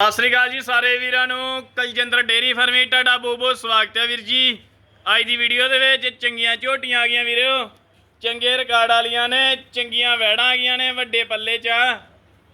ਸਤਿ ਸ੍ਰੀ ਅਕਾਲ ਜੀ ਸਾਰੇ ਵੀਰਾਂ ਨੂੰ। ਕਲਜਿੰਦਰ ਡੇਰੀ ਫਾਰਮੀ ਤੁਹਾਡਾ ਬਹੁਤ ਬਹੁਤ ਸਵਾਗਤ ਹੈ ਵੀਰ ਜੀ। ਅੱਜ ਦੀ ਵੀਡੀਓ ਦੇ ਵਿੱਚ ਚੰਗੀਆਂ ਝੋਟੀਆਂ ਆ ਗਈਆਂ ਵੀਰੋ। ਚੰਗੇ ਰਿਕਾਰਡ ਵਾਲੀਆਂ ਨੇ ਚੰਗੀਆਂ ਵੈੜਾਂ ਆ ਗਈਆਂ ਨੇ ਵੱਡੇ ਪੱਲੇ 'ਚ। ਆ।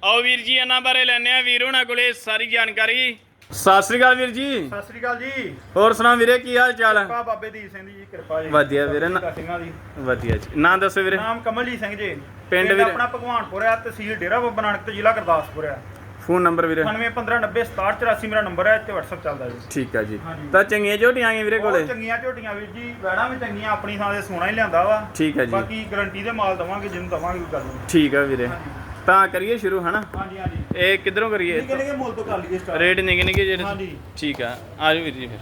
ਆਓ ਵੀਰ ਜੀ ਇਹਨਾਂ ਬਾਰੇ ਲੈਣੇ ਆ ਵੀਰ ਹੁਣਾਂ ਕੋਲੇ ਸਾਰੀ ਜਾਣਕਾਰੀ। ਸਤਿ ਸ੍ਰੀ ਅਕਾਲ ਵੀਰ ਜੀ। ਸਤਿ ਸ੍ਰੀ ਅਕਾਲ ਜੀ। ਹੋਰ ਸੁਣਾ ਵੀਰੇ ਕੀ ਹਾਲ ਚਾਲ? ਕਿਰਪਾ ਬਾਬੇ ਦੀਪ ਸਿੰਘ ਦੀ ਜੀ ਕਿਰਪਾ ਜੀ। ਵਧੀਆ ਵੀਰੇ ਨਾ- ਸਿੰਘਾਂ ਦੀ। ਵਧੀਆ ਜੀ। ਨਾਂ ਦੱਸੋ ਵੀਰੇ। ਨਾਮ ਕਮਲਜੀਤ ਸਿੰਘ ਜੀ। ਪਿੰਡ ਵੀਰੇ? ਆਪਣਾ ਭਗਵਾਨਪੁਰ ਹੈ ਤਹਿਸੀਲ ਡੇਰਾ ਬਾਬਾ ਨਾਨਕ ਤੇ ਜ਼ਿਲ੍ਹਾ ਗੁਰਦਾਸਪੁਰ ਹੈ ਫੋਨ ਨੰਬਰ ਵੀਰੇ? 9815906784 ਮੇਰਾ ਨੰਬਰ ਹੈ ਤੇ WhatsApp ਚੱਲਦਾ ਜੀ। ਠੀਕ ਆ ਜੀ। ਹਾਂਜੀ। ਤਾਂ ਚੰਗੀਆਂ ਝੋਟੀਆਂ ਆ ਗਈਆਂ ਵੀਰੇ ਕੋਲੇ? ਬਹੁਤ ਚੰਗੀਆਂ ਝੋਟੀਆਂ ਵੀਰ ਜੀ ਵੈੜਾਂ ਵੀ ਚੰਗੀਆਂ ਆਪਣੀ ਥਾਂ ਤੇ ਸੋਨਾ ਹੀ ਲਿਆਂਦਾ ਵਾ। ਠੀਕ ਹੈ ਜੀ। ਬਾਕੀ ਗਾਰੰਟੀ ਦੇ ਮਾਲ ਦਵਾਂਗੇ ਜਿਹਨੂੰ ਦਵਾਂਗੇ ਕੋਈ ਗੱਲ ਨਹੀਂ ਠੀਕ ਆ ਵੀਰੇ। ਹਾਂਜੀ। ਤਾਂ ਕਰੀਏ ਸ਼ੁਰੂ ਹਨਾ? ਹਾਂਜੀ ਹਾਂਜੀ। ਇਹ ਕਿੱਧਰੋਂ ਕਰੀਏ? ਨਿੱਕੇ ਨਿੱਕੇ ਮੁੱਲ ਤੋਂ ਕਰ ਲਈਏ ਸਟਾਰਟ ਰੇਟ ਨਿੱਕੇ ਨਿੱਕੇ ਜਿਹੜੇ? ਹਾਂਜੀ। ਠੀਕ ਆ। ਆ ਜਾਓ ਵੀਰ ਜੀ ਫਿਰ।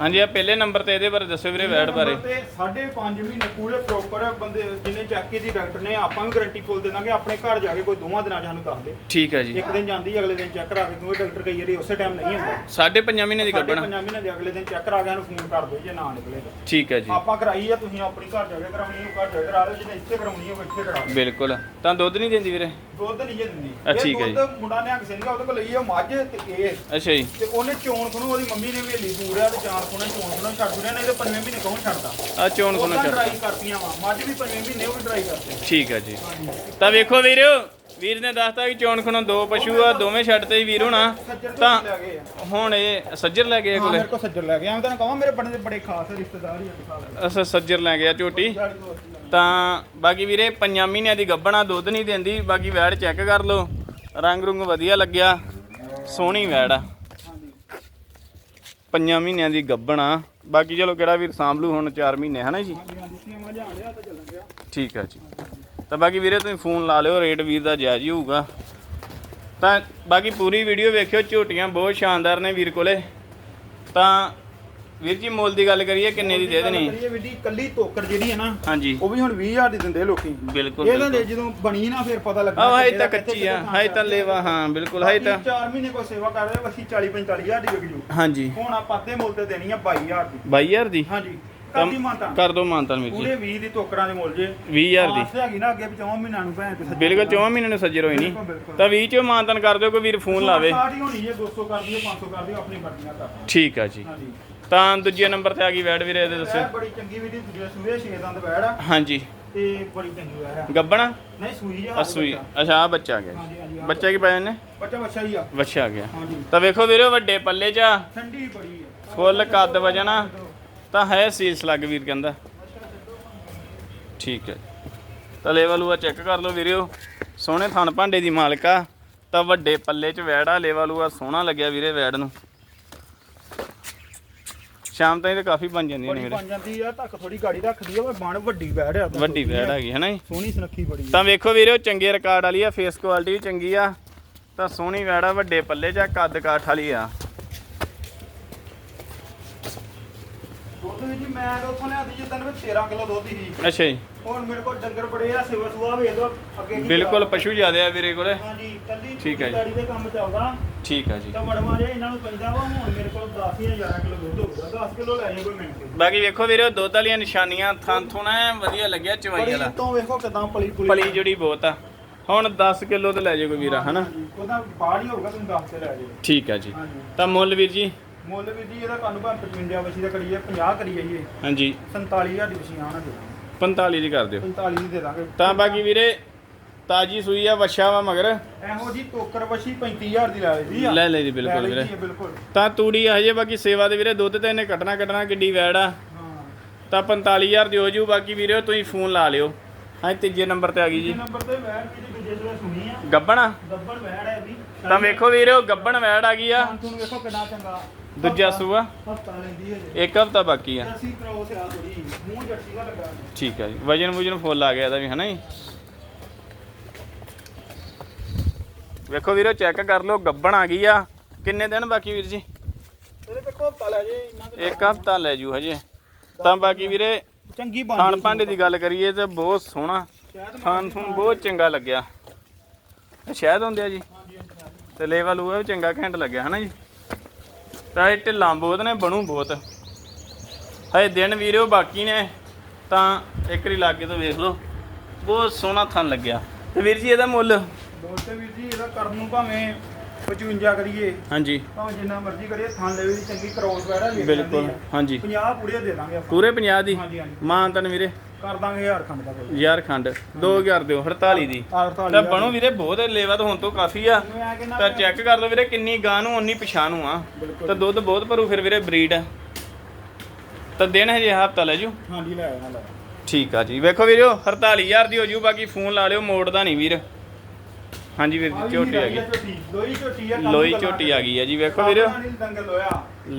ਹਾਂਜੀ ਆ ਪਹਿਲੇ ਨੰਬਰ ਤੇ ਇਹਦੇ ਬਾਰੇ ਦੱਸੋ ਵੀਰੇ ਵੈਟ ਬਾਰੇ। ਤੇ 5.5 ਮਹੀਨੇ ਪੂਰੇ ਪ੍ਰੋਪਰ ਬੰਦੇ ਜਿਹਨੇ ਚੈੱਕ ਕੀਤੀ ਡਾਕਟਰ ਨੇ ਆਪਾਂ ਵੀ ਗਾਰੰਟੀ ਫੁੱਲ ਦੇ ਦਾਂਗੇ ਆਪਣੇ ਘਰ ਜਾ ਕੇ ਕੋਈ ਦੋਵਾਂ ਦਿਨਾਂ 'ਚ ਸਾਨੂੰ ਦੱਸ ਦੇ। ਠੀਕ ਆ ਜੀ। ਇੱਕ ਦਿਨ ਜਾਂਦੀ ਅਗਲੇ ਦਿਨ ਚੈੱਕ ਕਰਾ ਕੇ ਕਿਉਂਕਿ ਡਾਕਟਰ ਕਈ ਵਾਰੀ ਉਸੇ ਟਾਈਮ ਨਹੀਂ ਹੁੰਦਾ। ਸਾਢੇ ਪੰਜਾਂ ਮਹੀਨੇ ਦੀ ਕੱਢਣਾ। ਪੰਜਾਂ ਮਹੀਨੇ ਦੇ ਅਗਲੇ ਦਿਨ ਚੈੱਕ ਕਰਾ ਕੇ ਸਾਨੂੰ ਫੋਨ ਕਰ ਦਿਓ ਜੇ ਨਾ ਨਿਕਲੇ ਤਾਂ। ਠੀਕ ਆ ਜੀ। ਆਪਾਂ ਕਰਾਈ ਆ ਤੁਸੀਂ ਆਪਣੀ ਘਰ ਜਾ ਕੇ ਕਰਾਉਣੀ ਹੈ ਘਰ ਜਾ ਕੇ ਕਰਾ ਲਓ ਜਿਹਨੇ ਇੱਥੇ ਕਰਾਉਣੀ ਹੈ ਉਹ ਇੱਥੇ ਕਰਾ ਲਓ ਬਿਲਕੁਲ। ਤਾਂ ਦੁੱਧ ਨਹੀਂ ਦਿੰਦੀ ਵੀਰੇ? ਦੁੱਧ ਨਹੀਂ ਜੇ ਦਿੰਦੀ। ਆ, ਠੀਕ ਹੈ ਜੀ। ਦੁੱਧ ਮੁੰਡਾ ਨੇ ਕਿਸੇ ਨੇ ਉਹਦੇ ਕੋਲ ਲਈ ਆ ਮੱਝ ਤੇ ਇਹ। ਅੱਛਾ ਜੀ। ਤੇ ਉਹਨੇ ਚੋਣ ਖਣੋ ਉਹਦੀ ਮੰਮੀ ਨੇ ਵੇਲੀ ਪੂਰਿਆ ਤੇ ਚਾਰ ਖਣੋ ਚੋਣ ਖਣੋ ਛੱਡ ਦਿਆ ਨਹੀਂ ਤੇ ਪੰਜਵੇਂ ਮਹੀਨੇ ਕੌਣ ਛੱਡਦਾ? ਆ ਚੋਣ ਕੋਲੋਂ ਉਹਨਾਂ ਚੱਲ ਡਰਾਈ ਕਰਤੀਆਂ ਵਾ। ਮੱਝ ਵੀ ਪੰਜਵੇਂ ਮਹੀਨੇ ਉਹ ਵੀ ਡਰਾਈ ਕਰਦੇ ਠੀਕ ਆ ਜੀ। ਤਾਂ ਵੇਖੋ ਵੀਰੋ ਵੀਰ ਨੇ ਦੱਸਤਾ ਕਿ ਚੋਣ ਖਣੋਂ ਦੋ ਪਸ਼ੂ ਆ ਦੋਵੇਂ ਛੱਡ ਤੇ ਹੀ ਵੀਰ ਹੋਣਾ। ਸੱਜਰ ਤੋਂ ਤਾਂ ਲੈ ਗਏ ਆ। ਹੁਣ ਇਹ ਸੱਜਰ ਲੈ ਗਏ ਹਾਂ ਕੋਲੇ। ਮੇਰੇ ਕੋਲ ਸੱਜਰ ਲੈ ਗਿਆ ਮੈਂ ਤੈਨੂੰ ਕਹਾਂ ਮੇਰੇ ਬੜੇ ਬੜੇ ਖਾਸ ਰਿਸ਼ਤੇਦਾਰ ਹੀ ਆ ਸਾਲੇ ਅਸਾਂ ਸੱਜਰ ਲੈ ਗਿਆ ਝੋਟੀ। ਤਾਂ ਬਾਕੀ ਵੀਰੇ ਪੰਜਾਂ ਮਹੀਨਿਆਂ ਦੀ ਗੱਬਣਾ ਦੁੱਧ ਨਹੀਂ ਦਿੰਦੀ। ਬਾਕੀ ਵੈੜ ਚੈੱਕ ਕਰ ਲਓ। ਰੰਗ ਰੁੰਗ ਵਧੀਆ ਲੱਗਿਆ। ਸੋਹਣੀ ਵੈੜ ਆ। ਪੰਜਾਂ ਮਹੀਨਿਆਂ ਦੀ ਗੱਬਣਾ ਬਾਕੀ ਚਲੋ ਕਿਹੜਾ ਵੀਰ ਸਾਂਭਲੂ ਹੁਣ 4 ਮਹੀਨੇ, ਹਨਾ ਜੀ? ਠੀਕ ਆ ਜੀ। ਤਾਂ ਬਾਕੀ ਵੀਰੇ ਤੁਸੀਂ ਫੋਨ ਲਾ ਲਿਓ, ਰੇਟ ਵੀਰ ਦਾ ਜਾਇਜ਼ ਹੀ ਹੋਊਗਾ। ਤਾਂ ਬਾਕੀ ਪੂਰੀ ਵੀਡੀਓ ਵੇਖਿਓ, ਝੋਟੀਆਂ ਬਹੁਤ ਸ਼ਾਨਦਾਰ ਨੇ ਵੀਰ ਕੋਲੇ। ਤਾਂ ਵੀਰ ਜੀ ਮੁੱਲ ਦੀ ਗੱਲ ਕਰੀਏ ਕਿੰਨੇ ਦੀ ਦੇ ਦੇਣੀ? ਇਹ ਵੀਡੀ ਕੱਲੀ ਤੋਕਰ ਜਿਹੜੀ ਹੈ ਨਾ ਹਾਂਜੀ। ਉਹ ਵੀ ਹੁਣ 20000 ਦੀ ਦਿੰਦੇ ਲੋਕੀ। ਬਿਲਕੁਲ ਇਹ ਤਾਂ ਬਿਲਕੁਲ। ਜਦੋਂ ਬਣੀ ਨਾ ਫਿਰ ਪਤਾ ਆ ਹਾਈ ਕਿ ਤਾਂ ਕੱਚੀ ਆ ਹਾਈ ਤਾਂ ਲੇਵਾ ਹਾਂ ਬਿਲਕੁਲ ਹਾਈ ਤਾਂ। 4 ਮਹੀਨੇ ਕੋਈ ਸੇਵਾ ਕਰ ਰਹੇ ਵਸੀ 40 45000 ਦੀ ਵਿਕ ਜੂ। ਹਾਂਜੀ। ਹੁਣ ਆਪਾਂ ਅੱਧੇ ਮੁੱਲ ਤੇ ਦੇਣੀ ਆ 22000 ਦੀ। 22000 ਦੀ? ਹਾਂਜੀ। ਕਰ ਦੋ ਮਾਨਤਾਨ? ਵੀਰ ਜੀ। ਪੂਰੇ 20 ਦੀ ਤੋਕਰਾਂ ਦੇ ਮੁੱਲ ਜੇ। 20000 ਦੀ। ਆਸ ਹੈਗੀ ਨਾ ਅੱਗੇ ਬਚਾਉਂ ਮਹੀਨਾ ਨੂੰ ਭੈਣ ਤੇ ਬਿਲਕੁਲ 4 ਮਹੀਨੇ ਨੂੰ ਸੱਜਰ ਹੋਈ ਨਹੀਂ। ਤਾਂ 20 ਚੋਂ ਮਾਨਤਾਨ ਕਰ ਦਿਓ ਕੋਈ ਵੀਰ ਫੋਨ ਲਾਵੇ। 60 ਹੀ ਹੋਣੀ ਜੇ 200 ਕਰ ਦਿਓ 500 ਕਰ ਦਿਓ ਆਪਣੀ ਮਰਜ਼ੀ ਨਾਲ ਕਰ ਠੀਕ ਆ ਜੀ। ਹਾਂਜੀ। ਤਾਂ ਦੂਜੇ ਨੰਬਰ ਤੇ ਆ ਗਈ ਵੈਡ ਵੀਰੇ ਇਹਦੇ ਇਹ ਦੱਸੋ ਬੜੀ ਚੰਗੀ ਵੀਡੀ ਦੂਜੇ ਸੂਏ ਛੇ ਦੰਦ ਬੈੜ ਆ। ਹਾਂਜੀ। ਤੇ ਬੜੀ ਚੰਗੀ ਵੈੜ ਆ। ਗੱਬਣਾ ਨਹੀਂ ਸੂਈ ਜਾ ਅਸੂਈ ਅੱਛਾ ਆ ਬੱਚਾ ਆ ਗਿਆ। ਹਾਂਜੀ ਬੱਚਾ ਕੀ ਪਾਇਆ ਨੇ ਬੱਚਾ ਬੱਚਾ ਹੀ ਆ। ਬੱਚਾ ਆ ਗਿਆ। ਹਾਂਜੀ। ਤਾਂ ਵੇਖੋ ਵੀਰੇ ਵੱਡੇ ਪੱਲੇ 'ਚ ਆ। ਠੰਡੀ ਬੜੀ ਆ। ਫੁੱਲ ਕੱਦ ਵਜਣਾ ਤਾਂ ਹੈ ਸੀਸ ਲੱਗ ਵੀਰ ਕਹਿੰਦਾ। ਠੀਕ ਹੈ। ਤਾਂ ਲੈਵਲ ਉਹ ਚੈੱਕ ਕਰ ਲਓ ਵੀਰਿਓ ਸੋਹਣੇ ਥਣ ਭਾਂਡੇ ਦੀ ਮਾਲਕਾ ਤਾਂ ਵੱਡੇ ਪੱਲੇ 'ਚ ਵੈੜਾ ਲੈਵਲ ਉਹ ਸੋਹਣਾ ਲੱਗਿਆ ਵੀਰੇ ਵੈੜ ਨੂੰ। ਸ਼ਾਮ ਤਾਈਂ ਤਾਂ ਕਾਫੀ ਬਣ ਜਾਂਦੀਆਂ ਨੇ ਬੜੀ ਵੀਰੇ ਬਣ ਜਾਂਦੀ ਆ ਧੱਕ ਥੋੜੀ ਗਾੜੀ ਰੱਖਦੀ ਆ ਪਰ ਬਣ ਵੱਡੀ ਬੈੜ ਆ ਵੱਡੀ ਵੈੜ ਹੈਗੀ ਹੈ ਨਾ ਜੀ? ਸੋਹਣੀ ਸੁਨੱਖੀ ਬੜੀ ਆ। ਤਾਂ ਵੇਖੋ ਵੀਰਿਓ ਚੰਗੇ ਰਿਕਾਰਡ ਵਾਲੀ ਆ ਫੇਸ ਕੁਆਲਿਟੀ ਵੀ ਚੰਗੀ ਆ ਤਾਂ ਸੋਹਣੀ ਆ ਵੱਡੇ ਪੱਲੇ 'ਚ ਆ, ਕੱਦ ਕਾਠ ਵਾਲੀ ਆ। ਦੁੱਧ ਵੀ ਜੀ ਮੈਂ ਤਾਂ ਉੱਥੋਂ ਲਿਆਂਦੀ ਜਿੱਦਾਂ ਵੀ 13 ਕਿਲੋ ਦੁੱਧ ਸੀ। ਅੱਛਾ ਜੀ। ਹੁਣ ਮੇਰੇ ਕੋਲ ਡੰਗਰ ਬੜੇ ਆ ਸਿਵਾ ਸੁਆ ਵੇਚ ਦੋ ਅੱਗੇ ਕੀ ਬਿਲਕੁਲ। ਪਸ਼ੂ ਜ਼ਿਆਦੇ ਆ ਵੀਰੇ ਕੋਲੇ। ਹਾਂਜੀ ਕੱਲੀ ਠੀਕ ਹੈ ਜੀ। ਖੇਤੀਬਾੜੀ ਦੇ ਕੰਮ ਚੱਲਦਾ। ਠੀਕ ਆ ਜੀ। ਤਾਂ ਮੜਵਾ ਜੇ ਇਹਨਾਂ ਨੂੰ ਪੈਂਦਾ ਵਾ ਹੁਣ ਮੇਰੇ ਕੋਲ 10 ਜਾਂ 11 ਕਿਲੋ ਦੁੱਧ ਹੋਊਗਾ 10 ਕਿਲੋ ਲੈ ਜਾਓ ਕੋਈ ਮਿੰਟ ਬਾਕੀ ਵੇਖੋ ਵੀਰੇ ਦੁੱਧ ਵਾਲੀਆਂ ਨਿਸ਼ਾਨੀਆਂ ਥਾਂ ਥੁਣਾ ਵਧੀਆ ਲੱਗਿਆ ਚਵਾਈ ਵਾਲਾ। ਤੋਂ ਵੇਖੋ ਕਿਦਾਂ ਪਲੀ ਪੁਲੀ ਪਲੀ ਜਿਹੜੀ ਬਹੁਤ ਆ। ਹੁਣ 10 ਕਿਲੋ ਤੇ ਲੈ ਜਾਓ ਕੋਈ ਵੀਰਾ ਹਨਾ? ਹਾਂਜੀ, ਉਹਦਾ ਬਾਹਰ ਹੀ ਹੋਊਗਾ ਤੁਸੀਂ 10 ਤੇ ਲੈ ਜਾਓ। ਠੀਕ ਆ ਜੀ। ਹਾਂਜੀ। ਤਾਂ ਮੁੱਲ ਵੀਰ ਜੀ? ਮੁੱਲ ਵੀ ਜੀ ਇਹਦਾ ਕੰਨ ਭਾਂ 55 ਵਸੀ ਦਾ ਕਰੀਏ 50 ਕਰੀ ਜਾਈਏ ਹਾਂਜੀ। 47000 ਦੀ ਵਸੀ ਆਣਾ ਦੇ ਦਾਂਗੇ 45 ਦੀ ਕਰ ਦਿਓ। 45 ਦੀ ਦੇ ਦਾਂਗੇ। ਤਾਂ ਬਾਕੀ ਵੀਰੇ ਤਾਜੀ ਸੂਈ ਆ ਵੱਛਾ ਵਾ ਮਗਰ। ਇਹੋ ਜੀ ਟੋਕਰ ਵਸੀ 35000 ਦੀ ਲੈ ਲਈ ਆ। ਲੈ ਲਈ ਦੀ ਬਿਲਕੁਲ ਵੀਰੇ। ਬਿਲਕੁਲ। ਤਾਂ ਤੂੜੀ ਆ ਹਜੇ ਬਾਕੀ ਸੇਵਾ ਦੇ ਵੀਰੇ ਦੁੱਧ ਤੇ ਇਹਨੇ ਕੱਟਣਾ ਕੱਟਣਾ ਕਿੱਡੀ ਵੈੜ ਆ। ਹਾਂ। ਤਾਂ 45000 ਦੀ ਹੋ ਜੂ ਬਾਕੀ ਵੀਰੇ ਤੁਸੀਂ ਫੋਨ ਲਾ ਲਿਓ। ਹਾਂ ਤੀਜੇ ਨੰਬਰ ਤੇ ਆ ਗਈ ਜੀ। ਨੰਬਰ ਤੇ ਵੈੜ ਜਿਹੜੀ ਸੁਣੀ ਆ? ਗੱਬਣਾ ਗੱਬੜ ਵੈੜ ਹੈ ਵੀ ਤਾਂ ਵੇਖੋ ਵੀਰੇ ਗੱਬਣ ਵੈੜ ਆ ਗਈ ਆ। ਤੁਹਾਨੂੰ ਵੇਖੋ ਕਿੰਨਾ ਚੰਗਾ। ਦੂਜਾ ਸੂਆ। ਹਫਤਾ ਲੈਂਦੀ ਹੈ ਜੀ ਇੱਕ ਹਫਤਾ ਬਾਕੀ ਆ। ਥੋੜੀ ਮੂੰਹ ਦਾ ਲੱਗਾ ਠੀਕ ਆ ਜੀ। ਵਜਨ ਵੁਜਨ ਫੁੱਲ ਆ ਗਿਆ ਇਹਦਾ ਵੀ ਹਨਾ ਜੀ? ਵੇਖੋ ਵੀਰੋ ਚੈੱਕ ਕਰ ਲਓ ਗੱਬਣ ਆ ਗਈ ਆ। ਕਿੰਨੇ ਦਿਨ ਬਾਕੀ ਵੀਰ ਜੀ? ਇਹਦੇ ਤੇ ਹਫਤਾ ਲੈ ਜੇ ਇੰਨਾ ਇੱਕ ਹਫਤਾ ਲੈ ਜੂ ਹਜੇ। ਤਾਂ ਬਾਕੀ ਵੀਰੇ ਚੰਗੀ ਬਣ ਖਾਣ ਭਾਂਡੇ ਦੀ ਗੱਲ ਕਰੀਏ ਤੇ ਬਹੁਤ ਸੋਹਣਾ। ਖਾਣ ਥੂਣ ਬਹੁਤ ਚੰਗਾ ਲੱਗਿਆ। ਸ਼ਾਇਦ ਹੁੰਦੇ ਆ ਜੀ। ਤੇ ਲੈਵਲ ਉਹ ਵੀ ਚੰਗਾ ਘੈਂਟ ਲੱਗਿਆ ਹਨਾ ਜੀ? ਤਾਂ ਇਹ ਢਿੱਲਾਂ ਬਹੁਤ ਨੇ ਬਣੂ ਬਹੁਤ। ਹਏ ਦਿਨ ਵੀਰੋ ਬਾਕੀ ਨੇ ਤਾਂ ਇੱਕ ਵਾਰੀ ਲਾਗੇ ਤੋਂ ਵੇਖ ਲਓ। ਬਹੁਤ ਸੋਹਣਾ ਥਣ ਲੱਗਿਆ। ਤੇ ਵੀਰ ਜੀ ਇਹਦਾ ਮੁੱਲ? ਦੋਸਤੇ ਵੀਰ ਜੀ ਇਹਦਾ ਕਰਨ ਨੂੰ ਭਾਵੇਂ 55 ਕਰੀਏ ਹਾਂਜੀ। ਭਾਵੇਂ ਜਿੰਨਾ ਮਰਜ਼ੀ ਕਰੀਏ ਥਾਂ ਲੈਵੇ ਦੀ ਚੰਗੀ ਕ੍ਰੋਸ ਵੈੜਾ ਲੈ ਬਿਲਕੁਲ ਹਾਂਜੀ। 50 ਪੂਰੇ ਦੇ ਦਾਂਗੇ ਆਪਾਂ। ਪੂਰੇ 50 ਦੀ? ਹਾਂਜੀ ਹਾਂਜੀ। ਮਾਨ ਤਨ ਵੀਰੇ? ਕਰ ਦਾਂਗੇ ਹਜ਼ਾਰ ਖੰਡ ਦਾ ਯਾਰ ਖੰਡ। 2000 ਦਿਓ 48 ਦੀ। ਤਾਂ ਬਣੋ ਵੀਰੇ ਬਹੁਤ ਲੇਵਾ ਤਾਂ ਹੁਣ ਤੋਂ ਕਾਫੀ ਆ। ਤਾਂ ਚੈੱਕ ਕਰ ਲਓ ਵੀਰੇ ਕਿੰਨੀ ਗਾਂ ਨੂੰ ਉਨੀ ਪਛਾਣ ਨੂੰ ਆ। ਤਾਂ ਦੁੱਧ ਬਹੁਤ ਭਰੂ ਫਿਰ ਵੀਰੇ ਬਰੀਡ ਆ। ਤਾਂ ਦਿਨ ਹਜੇ ਹਫਤਾ ਲੈ ਜੂ। ਹਾਂਜੀ ਲੈ ਆਇਆ ਠੀਕ ਆ ਜੀ। ਵੇਖੋ ਵੀਰੋ 48000 ਦੀ ਹੋ ਜੂ ਬਾਕੀ ਫੋਨ ਲਾ ਲਿਓ ਮੋੜਦਾ ਨਹੀਂ ਵੀਰ। ਹਾਂਜੀ ਵੀਰ ਜੀ ਝੋਟੀ ਆ ਗਈ। ਲੋਈ ਝੋਟੀ ਆ ਲੋਈ ਝੋਟੀ ਆ ਗਈ ਆ ਜੀ ਵੇਖੋ ਵੀਰੋ।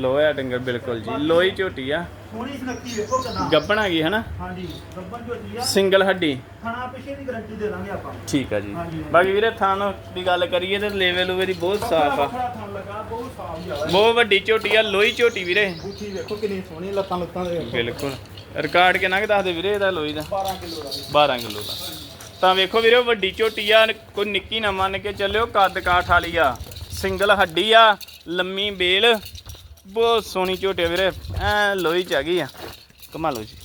ਲੋਇਆ ਡੰਗਰ ਬਿਲਕੁਲ ਜੀ ਲੋਈ ਝੋਟੀ ਆ। ਸੋਹਣੀ ਸੁਨੱਖੀ ਵੇਖੋ ਕਿਦਾਂ ਗੱਬਣ ਆ ਗਈ ਹਨਾ? ਹਾਂਜੀ ਗੱਬਨ ਝੋਟੀ ਆ। ਸਿੰਗਲ ਹੱਡੀ। ਖਾਣਾ ਪਿੱਛੇ ਦੀ ਗਾਰੰਟੀ ਦੇ ਦਾਂਗੇ ਆਪਾਂ। ਠੀਕ ਆ ਜੀ। ਬਾਕੀ ਵੀਰੇ ਥਾਨ ਦੀ ਗੱਲ ਕਰੀਏ ਤੇ ਲੇਵੇ ਲੂਵੇ ਦੀ ਬਹੁਤ ਸਾਫ਼ ਆ। ਬਹੁਤ ਵੱਡੀ ਝੋਟੀ ਆ ਲੋਈ ਝੋਟੀ ਵੀਰੇ। ਬੂਥੀ ਵੇਖੋ ਕਿੰਨੀ ਸੋਹਣੀ ਲੱਤਾਂ ਲੁੱਤਾਂ ਦੇ। ਬਿਲਕੁਲ। ਰਿਕਾਰਡ ਕਿੰਨਾ ਕਿ ਦੱਸਦੇ ਵੀਰੇ ਇਹਦਾ ਲੋਈ ਦਾ? 12 ਕਿਲੋ ਦਾ 12 ਕਿਲੋ ਦਾ। ਤਾਂ ਵੇਖੋ ਵੀਰੇ ਵੱਡੀ ਝੋਟੀ ਆ ਕੋਈ ਨਿੱਕੀ ਨਾ ਮੰਨ ਕੇ ਚੱਲਿਓ ਕੱਦ ਕਾਠ ਵਾਲੀ ਆ। ਸਿੰਗਲ ਹੱਡੀ ਆ ਲੰਮੀ ਬੇਲ ਬਹੁਤ ਸੋਹਣੀ ਝੋਟੀ ਆ ਵੀਰੇ ਐ ਲੋਈ ਚ ਆ ਗਈ ਆ। ਕਮਾ ਲਓ ਜੀ।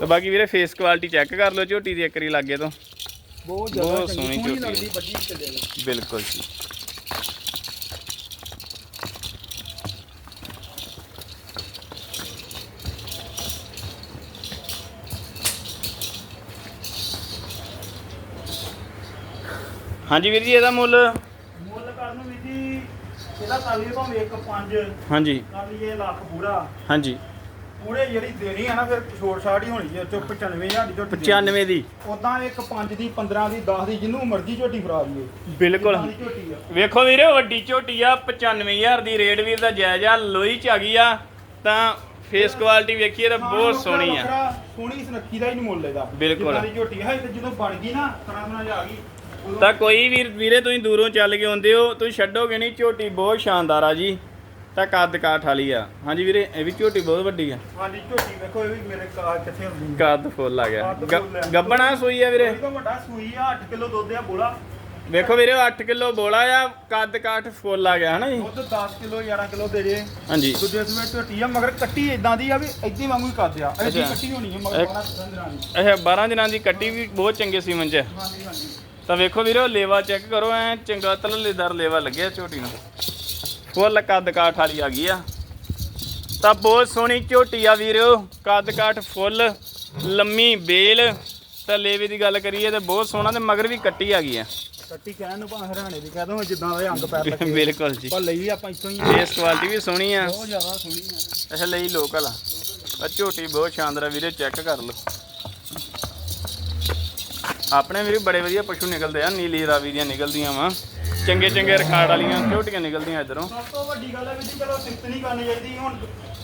ਤੇ ਬਾਕੀ ਵੀਰੇ ਫੇਸ ਕੁਆਲਿਟੀ ਚੈੱਕ ਕਰ ਲਓ ਝੋਟੀ ਦੀ ਇੱਕ ਵਾਰੀ ਲਾਗੇ ਤੋਂ। ਬਹੁਤ ਜ਼ਿਆਦਾ ਸੋਹਣੀ ਝੋਟੀ। ਬਿਲਕੁਲ ਜੀ। ਹਾਂਜੀ ਵੀਰ ਜੀ ਇਹਦਾ ਮੁੱਲ? ਮੁੱਲ ਕਰ ਨੂੰ ਵੀ ਜੀ ਇਹਦਾ ਕਰ ਲਈਏ ਭਾਵੇਂ 1 5 ਹਾਂਜੀ। ਕਰ ਲਈਏ ਲੱਖ ਪੂਰਾ। ਹਾਂਜੀ। ਪੂਰੇ ਜਿਹੜੀ ਦੇਣੀ ਆ ਨਾ ਫਿਰ ਛੋਟ ਛਾਟ ਹੀ ਹੋਣੀ ਹੈ ਚੋ 95000 ਦੀ ਝੋਟੀ 95 ਦੀ। ਉਦਾਂ ਇੱਕ 5 ਦੀ 15 ਦੀ 10 ਦੀ ਜਿੰਨੂੰ ਮਰਜ਼ੀ ਝੋਟੀ ਫਰਾ ਦਈਏ ਬਿਲਕੁਲ। ਵੇਖੋ ਵੀਰੇ ਵੱਡੀ ਝੋਟੀ ਆ 95000 ਦੀ ਰੇਟ ਵੀਰ ਦਾ ਜਾਇਜ਼ ਆ ਲੋਈ ਚ ਆ ਗਈ ਆ ਤਾਂ ਫੇਸ ਕੁਆਲਿਟੀ ਵੇਖੀਏ ਤਾਂ ਬਹੁਤ ਸੋਹਣੀ ਆ। ਸੋਹਣੀ ਸੁਨੱਖੀ ਦਾ ਹੀ ਨਹੀਂ ਮੁੱਲ ਇਹਦਾ। ਬਿਲਕੁਲ। ਝੋਟੀ ਹੈ ਤੇ ਜਦੋਂ ਬਣ ਗਈ ਨਾ ਖਾਣਾ ਬਣਾ ਜਾ ਗਈ। ਤਾਂ ਕੋਈ ਵੀਰ ਵੀਰੇ ਤੁਸੀਂ ਦੂਰੋਂ ਚੱਲ ਕੇ ਆਉਂਦੇ ਹੋ ਤੁਸੀਂ ਛੱਡੋਗੇ ਨਹੀਂ ਝੋਟੀ ਬਹੁਤ ਸ਼ਾਨਦਾਰ ਆ ਜੀ। ਤਾਂ ਕੱਦ ਕਾਠ ਵਾਲੀ ਆ। ਹਾਂਜੀ ਵੀਰੇ ਇਹ ਵੀ ਝੋਟੀ ਬਹੁਤ ਵੱਡੀ ਆ। ਹਾਂਜੀ ਝੋਟੀ ਵੇਖੋ ਇਹ ਵੀ ਮੇਰੇ ਕਾ ਕਿੱਥੇ ਹੁੰਦੀ ਹੈ ਕੱਦ ਫੁੱਲ ਆ ਗਿਆ। ਕੱਦ ਫੁੱਲ ਆ। ਗੱਬਣਾ ਸੂਈ ਆ ਵੀਰੇ? ਇਹ ਤੋਂ ਵੱਡਾ ਸੂਈ ਆ 8 ਕਿਲੋ ਦੁੱਧ ਆ ਬੋਲਾ। ਵੇਖੋ ਵੀਰੇ 8 ਕਿਲੋ ਬੋਲਾ ਆ ਕੱਦ ਕਾਠ ਫੁੱਲ ਆ ਗਿਆ ਹਨਾ ਜੀ? ਦੁੱਧ 10 ਕਿਲੋ 11 ਕਿਲੋ ਦੇ ਜੇ। ਹਾਂਜੀ। ਦੂਜੇ ਸਵੇਰ ਝੋਟੀ ਆ ਮਗਰ ਕੱਟੀ ਇਦਾਂ ਦੀ ਆ ਵੀ ਏਦਾਂ ਵਾਂਗੂ ਹੀ ਕੱਦ ਆ। ਐਡੀ ਅੱਛਾ। ਕੱਟੀ ਹੋਣੀ ਹੈ ਮਗਰ ਇੱਕ- 12 ਦਿਨਾਂ ਦੀ। ਅੱਛਾ 12 ਦਿਨਾਂ ਦੀ ਕੱਟੀ ਵੀ ਬਹੁਤ ਚੰਗੇ ਸੀਮਨ ਚ। ਹਾਂਜੀ ਹਾਂਜੀ। ਤਾਂ ਵੇਖੋ ਵੀਰੇ ਲੇਵਾ ਚੈੱਕ ਕਰੋ ਐ ਚੰਗਾ ਤਲਲੇਦਾਰ ਲੇਵਾ ਲੱਗਿਆ ਝੋਟੀ ਨੂੰ। ਫੁੱਲ ਕੱਦ ਕਾਠ ਵਾਲੀ ਆ ਗਈ ਆ। ਤਾਂ ਬਹੁਤ ਸੋਹਣੀ ਝੋਟੀ ਆ ਵੀਰੋ ਕੱਦ ਕਾਠ ਫੁੱਲ ਲੰਮੀ ਬੇਲ। ਤਾਂ ਲੇਵੇ ਦੀ ਗੱਲ ਕਰੀਏ ਤੇ ਬਹੁਤ ਸੋਹਣਾ ਤੇ ਮਗਰ ਵੀ ਕੱਟੀ ਆ ਗਈ ਆ। ਕੱਟੀ ਕਹਿਣ ਨੂੰ ਭਾਵੇਂ ਹਰਿਆਣੇ ਦੀ ਕਹਿ ਦੋ ਜਿੱਦਾਂ ਦੇ ਅੰਗ ਪੈਰ ਲੱਗੇ ਬਿਲਕੁਲ ਜੀ। ਪਰ ਲਈ ਆਪਾਂ ਇੱਥੋਂ ਹੀ ਫੇਸ ਕੁਆਲਿਟੀ ਵੀ ਸੋਹਣੀ ਆ। ਬਹੁਤ ਜ਼ਿਆਦਾ ਸੋਹਣੀ ਹੈ ਅੱਛਾ ਲਈ ਲੋਕਲ ਆ। ਆ ਝੋਟੀ ਬਹੁਤ ਸ਼ਾਨਦਾਰ ਆ ਵੀਰੇ ਚੈੱਕ ਕਰ ਲਓ। ਆਪਣੇ ਵੀਰੇ ਬੜੇ ਵਧੀਆ ਪਸ਼ੂ ਨਿਕਲਦੇ ਆ ਨੀਲੀ ਰਾਵੀ ਦੀਆਂ ਨਿਕਲਦੀਆਂ ਵਾ। ਚੰਗੇ ਚੰਗੇ ਰਖਾੜ ਵਾਲੀਆਂ ਝੋਟੀਆਂ ਨਿਕਲਦੀਆਂ ਇਧਰੋਂ। ਸਭ ਤੋਂ ਵੱਡੀ ਗੱਲ ਹੈ ਵੀ ਜੀ ਚਲੋ ਸਿਫਤ ਨਹੀਂ ਕਰਨੀ ਚਾਹੀਦੀ ਹੁਣ